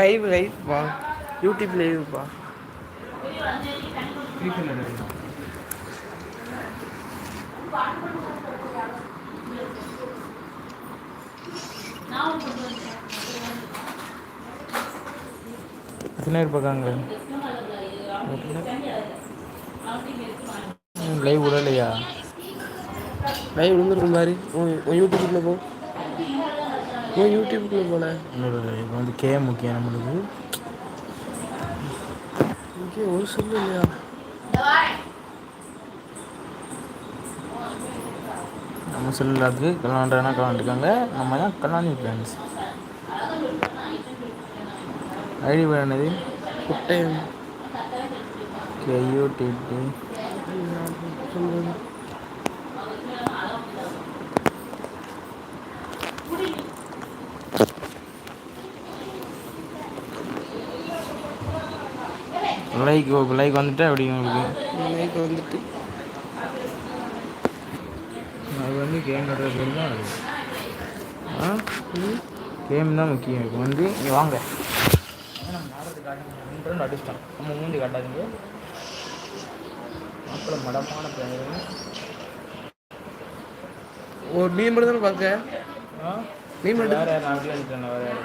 Live லைவ்ப்பா YouTube லைவ்ப்பா எத்தனை பேர் பார்க்காங்க live விடலையா? Live விழுந்துருக்கும் பாரு. உன் யூடியூப்குள்ளே போ. உன் யூடியூப்குள்ளே போல இப்போ வந்து கே முக்கியம் நம்மளுக்கு இங்கே ஒரு சொல்லு இல்லையா? நம்ம செல்லாத்துக்கு கல்யாணம்னா கல்யாண்டுருக்காங்க நம்ம தான் கல்யாணி ஃப்ரெண்ட்ஸ் ஐடி பேர் என்னது? குட்டையம் கேயூடிடி லைக் லைக் வந்துட்டா எப்படி உங்களுக்கு? லைக் வந்துட்டு. அது வந்து கேம் நடுறது தான் ஆ? கேம் தான் முக்கியம். இப்போ வந்து இங்கே வாங்க. நம்ம அடிச்சிட்டோம் நம்ம மூஞ்சி காட்டாதீங்க. மாப்பிள்ள மடமான பிள்ளைங்க. ஒரு நீ மட்டும் தானே பார்க்க? நீ மட்டும் வேறு யாரும் அப்படி அடிச்சிட்டேன் வேறு யாரும்